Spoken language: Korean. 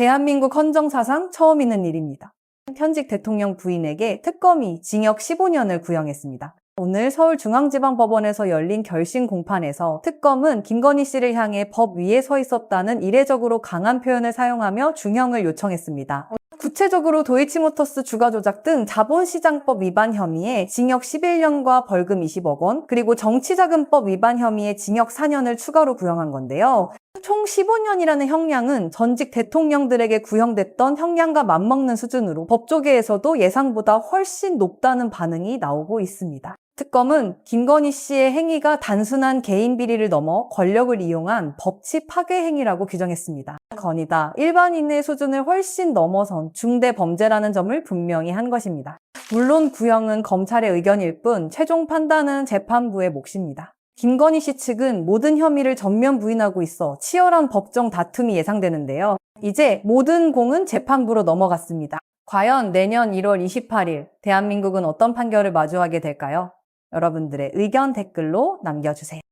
대한민국 헌정사상 처음 있는 일입니다. 현직 대통령 부인에게 특검이 징역 15년을 구형했습니다. 오늘 서울중앙지방법원에서 열린 결심 공판에서 특검은 김건희 씨를 향해 법 위에 서 있었다는 이례적으로 강한 표현을 사용하며 중형을 요청했습니다. 구체적으로 도이치모터스 주가 조작 등 자본시장법 위반 혐의에 징역 11년과 벌금 20억 원, 그리고 정치자금법 위반 혐의에 징역 4년을 추가로 구형한 건데요. 총 15년이라는 형량은 전직 대통령들에게 구형됐던 형량과 맞먹는 수준으로 법조계에서도 예상보다 훨씬 높다는 반응이 나오고 있습니다. 특검은 김건희 씨의 행위가 단순한 개인 비리를 넘어 권력을 이용한 법치 파괴 행위라고 규정했습니다. 건이다. 일반인의 수준을 훨씬 넘어선 중대 범죄라는 점을 분명히 한 것입니다. 물론 구형은 검찰의 의견일 뿐 최종 판단은 재판부의 몫입니다. 김건희 씨 측은 모든 혐의를 전면 부인하고 있어 치열한 법정 다툼이 예상되는데요. 이제 모든 공은 재판부로 넘어갔습니다. 과연 내년 1월 28일 대한민국은 어떤 판결을 마주하게 될까요? 여러분들의 의견 댓글로 남겨주세요.